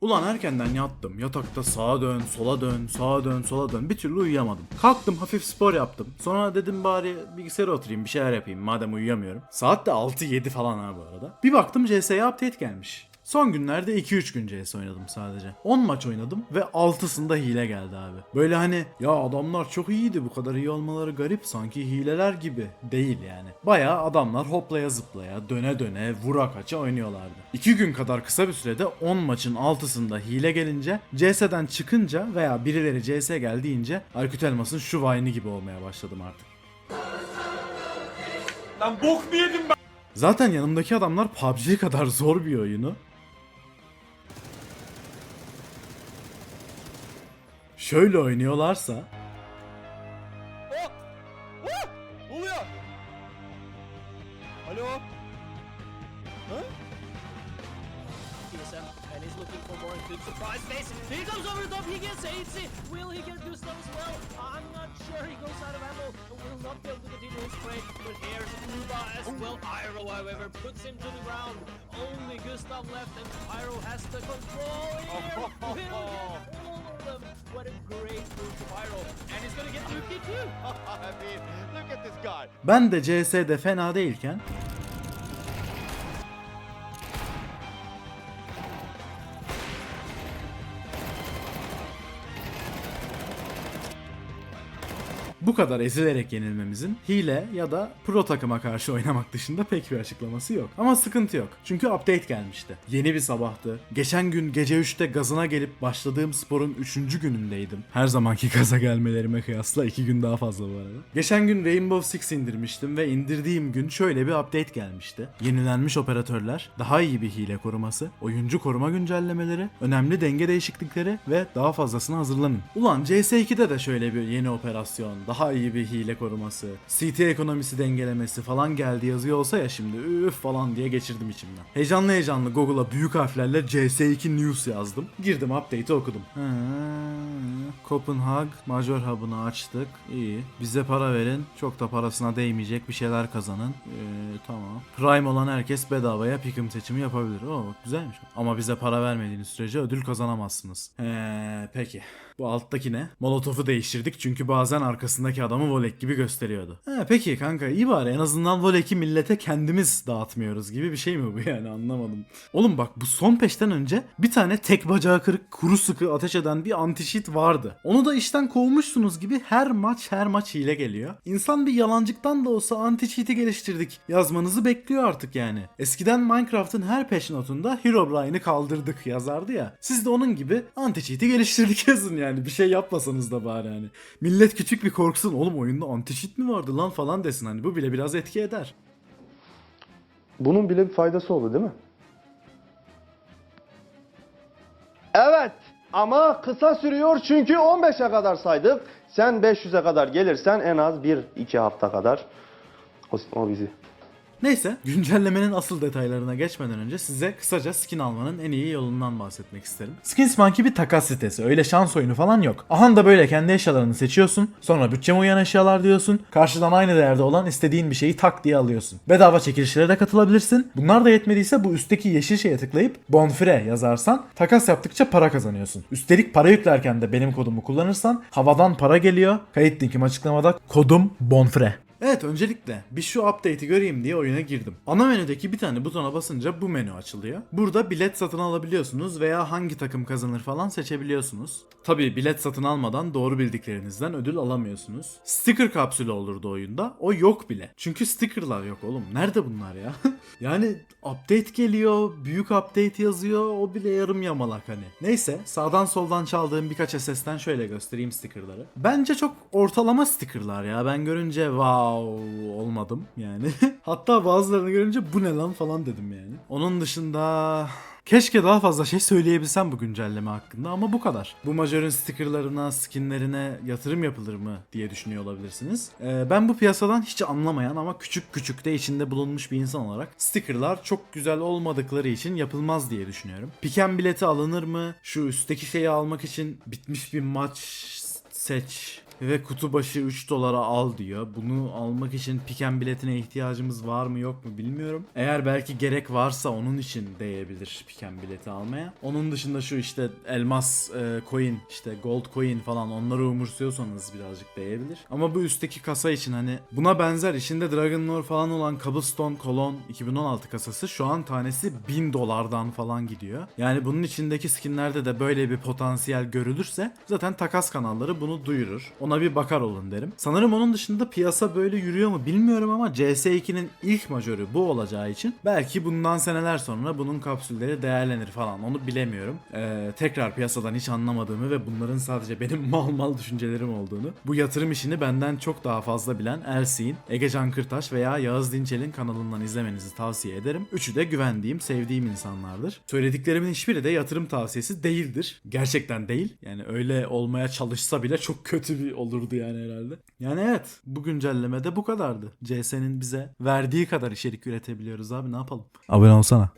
Ulan erkenden yattım. Yatakta sağa dön, sola dön, sağa dön, sola dön. Bir türlü uyuyamadım. Kalktım hafif spor yaptım. Sonra dedim bari bilgisayara oturayım bir şeyler yapayım madem uyuyamıyorum. Saat de 6-7 falan ha bu arada. Bir baktım CS'ye update gelmiş. Son günlerde 2-3 gün CS oynadım sadece. 10 maç oynadım ve 6'sında hile geldi abi. Böyle hani ya adamlar çok iyiydi bu kadar iyi olmaları garip sanki hileler gibi değil yani. Bayağı adamlar hoplaya zıplaya döne döne vura kaça oynuyorlardı. 2 gün kadar kısa bir sürede 10 maçın 6'sında hile gelince CS'den çıkınca veya birileri CS gel deyince Aykut Elmas'ın şu Vine'i gibi olmaya başladım artık. Lan bok mu yedim ben? Zaten yanımdaki adamlar PUBG kadar zor bir oyunu. Şöyle oynuyorlarsa Oh! Oh! Ne oluyor? Alo? Ha? TSM and he's looking for more good surprise face. Here comes over the top. He gets AC. Will he get Gustav as well? I'm not sure. He goes out of ammo. Will not be able to continue his spray. But here's Uba as well. Pyro, however, puts him to the ground. Only Gustav left, and Pyro has the control here. Will them. What a great move to Pyro. And he's gonna get Yuki too. I mean, look at this guy. ben de CS'de fena değilken Bu kadar ezilerek yenilmemizin hile ya da pro takıma karşı oynamak dışında pek bir açıklaması yok. Ama sıkıntı yok. Çünkü update gelmişti. Yeni bir sabahtı. Geçen gün gece 3'te gazına gelip başladığım sporun 3. günündeydim. Her zamanki gaza gelmelerime kıyasla 2 gün daha fazla bu arada. Geçen gün Rainbow Six indirmiştim ve indirdiğim gün şöyle bir update gelmişti. Yenilenmiş operatörler, daha iyi bir hile koruması, oyuncu koruma güncellemeleri, önemli denge değişiklikleri ve daha fazlasına hazırlanın. Ulan CS2'de de şöyle bir yeni operasyon, daha iyi bir hile koruması, CT ekonomisi dengelemesi falan geldi yazıyor olsa ya şimdi üf falan diye geçirdim içimden. Heyecanlı heyecanlı Google'a büyük harflerle CS2 News yazdım. Girdim update'i okudum. Ha, Copenhagen Major Hub'ını açtık. İyi. Bize para verin. Çok da parasına değmeyecek bir şeyler kazanın. Ee, tamam. Prime olan herkes bedavaya pick'im seçimi yapabilir. Oo bak güzelmiş. Ama bize para vermediğiniz sürece ödül kazanamazsınız. Ee, peki. Bu alttaki ne? Molotof'u değiştirdik çünkü bazen arkasındaki adamı volek gibi gösteriyordu. He peki kanka iyi bari en azından voleki millete kendimiz dağıtmıyoruz gibi bir şey mi bu yani anlamadım. Oğlum bak bu son peşten önce bir tane tek bacağı kırık kuru sıkı ateş eden bir anti-cheat vardı. Onu da işten kovmuşsunuz gibi her maç her maç hile geliyor. İnsan bir yalancıktan da olsa anti-cheat'i geliştirdik yazmanızı bekliyor artık yani. Eskiden Minecraft'ın her patch notunda Herobrine'i kaldırdık yazardı ya. Siz de onun gibi anti-cheat'i geliştirdik yazın yani bir şey yapmasanız da bari hani. Millet küçük bir korksun oğlum oyunda anti-cheat mi vardı lan falan desin hani bu bile biraz etki eder. Bunun bile bir faydası oldu değil mi? Evet ama kısa sürüyor çünkü 15'e kadar saydık. Sen 500'e kadar gelirsen en az 1-2 hafta kadar o, o bizi. Neyse güncellemenin asıl detaylarına geçmeden önce size kısaca skin almanın en iyi yolundan bahsetmek isterim. Skinsmonkey bir takas sitesi öyle şans oyunu falan yok. Aha da böyle kendi eşyalarını seçiyorsun sonra bütçeme uyan eşyalar diyorsun karşıdan aynı değerde olan istediğin bir şeyi tak diye alıyorsun. Bedava çekilişlere de katılabilirsin. Bunlar da yetmediyse bu üstteki yeşil şeye tıklayıp Bonfire yazarsan takas yaptıkça para kazanıyorsun. Üstelik para yüklerken de benim kodumu kullanırsan havadan para geliyor. Kayıt linkim açıklamada kodum Bonfire. Evet öncelikle bir şu update'i göreyim diye oyuna girdim. Ana menüdeki bir tane butona basınca bu menü açılıyor. Burada bilet satın alabiliyorsunuz veya hangi takım kazanır falan seçebiliyorsunuz. Tabi bilet satın almadan doğru bildiklerinizden ödül alamıyorsunuz. Sticker kapsülü olurdu oyunda. O yok bile. Çünkü stickerlar yok oğlum. Nerede bunlar ya? yani update geliyor, büyük update yazıyor. O bile yarım yamalak hani. Neyse sağdan soldan çaldığım birkaç SS'ten şöyle göstereyim stickerları. Bence çok ortalama stickerlar ya. Ben görünce wow olmadım yani. Hatta bazılarını görünce bu ne lan falan dedim yani. Onun dışında Keşke daha fazla şey söyleyebilsem bu güncelleme hakkında ama bu kadar. Bu majörün stickerlarına, skinlerine yatırım yapılır mı diye düşünüyor olabilirsiniz. Ee, ben bu piyasadan hiç anlamayan ama küçük küçük de içinde bulunmuş bir insan olarak stickerlar çok güzel olmadıkları için yapılmaz diye düşünüyorum. Piken bileti alınır mı? Şu üstteki şeyi almak için bitmiş bir maç seç ve kutu başı 3 dolara al diyor. Bunu almak için piken biletine ihtiyacımız var mı yok mu bilmiyorum. Eğer belki gerek varsa onun için değebilir piken bileti almaya. Onun dışında şu işte elmas e, coin işte gold coin falan onları umursuyorsanız birazcık değebilir. Ama bu üstteki kasa için hani buna benzer içinde Dragon Lore falan olan Cobblestone Colon 2016 kasası şu an tanesi 1000 dolardan falan gidiyor. Yani bunun içindeki skinlerde de böyle bir potansiyel görülürse zaten takas kanalları bunu duyurur. Ona bir bakar olun derim. Sanırım onun dışında piyasa böyle yürüyor mu bilmiyorum ama CS2'nin ilk majörü bu olacağı için belki bundan seneler sonra bunun kapsülleri değerlenir falan onu bilemiyorum. Ee, tekrar piyasadan hiç anlamadığımı ve bunların sadece benim mal mal düşüncelerim olduğunu. Bu yatırım işini benden çok daha fazla bilen Ersin, Ege Can Kırtaş veya Yağız Dinçel'in kanalından izlemenizi tavsiye ederim. Üçü de güvendiğim, sevdiğim insanlardır. Söylediklerimin hiçbiri de yatırım tavsiyesi değildir. Gerçekten değil. Yani öyle olmaya çalışsa bile çok kötü bir olurdu yani herhalde. Yani evet bu güncellemede bu kadardı. CS'nin bize verdiği kadar içerik üretebiliyoruz abi ne yapalım. Abone olsana.